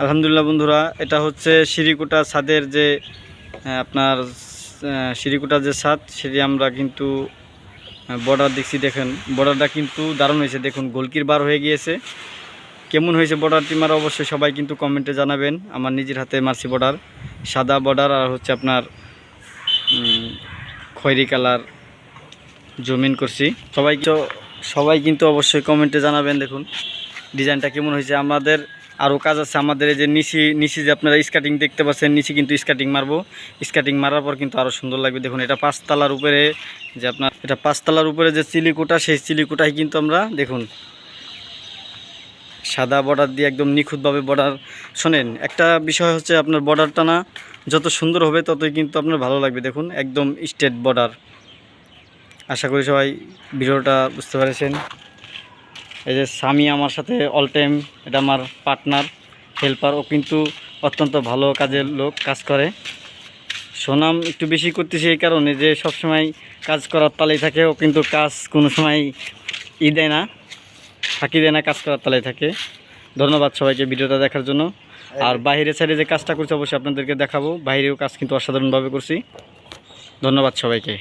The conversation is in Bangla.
আলহামদুলিল্লাহ বন্ধুরা এটা হচ্ছে সিঁড়িকুটা ছাদের যে আপনার আহ, সিঁড়িকুটার যে ছাদ সেটি আমরা কিন্তু বর্ডার দেখছি দেখেন। বর্ডারটা কিন্তু দারুণ হয়েছে দেখুন গোলকির বার হয়ে গিয়েছে। কেমন হয়েছে বর্ডারটি মারা অবশ্যই সবাই কিন্তু কমেন্টে জানাবেন। আমার নিজের হাতে মারছি বর্ডার সাদা বর্ডার আর হচ্ছে আপনার খয়েরি কালার জমিন করছি। সবাই সবাই কিন্তু অবশ্যই কমেন্টে জানাবেন দেখুন। ডিজাইনটা কেমন হয়েছে? আমাদের আরও কাজ আছে আমাদের এই যে নিচি নিচি যে আপনারা স্কাটিং দেখতে পাচ্ছেন নিচে কিন্তু স্কাটিং মারবো। স্কাটিং মারার পর কিন্তু আরও সুন্দর লাগবে। দেখুন, এটা পাঁচতলার উপরে যে আপনার, এটা পাঁচতলার উপরে যে চিলিকুটা, সেই চিলিকুটাই কিন্তু আমরা, দেখুন, সাদা বর্ডার দিয়ে একদম নিখুঁতভাবে বর্ডার শোনেন, একটা বিষয় হচ্ছে আপনার বর্ডারটা না, যত সুন্দর হবে ততই কিন্তু আপনার ভালো লাগবে। দেখুন, একদম স্টেট বর্ডার আশা করি সবাই ভিডিওটা বুঝতে পেরেছেন। এই যে স্বামী আমার সাথে অল টাইম এটা আমার পার্টনার হেল্পার ও কিন্তু অত্যন্ত ভালো কাজের লোক, কাজ করে। সুনাম একটু বেশি করতেছে এই কারণে যে সবসময় কাজ করার তালেই থাকে, ও কিন্তু কাজ কোনো সময় ই দেয় না, ফাঁকি দেয় না, কাজ করার তালেই থাকে। ধন্যবাদ সবাইকে ভিডিওটা দেখার জন্য। আর বাইরের সাইডে যে কাজটা করছি, অবশ্যই আপনাদেরকে দেখাবো। বাইরেও কাজ কিন্তু অসাধারণভাবে করছি। ধন্যবাদ সবাইকে।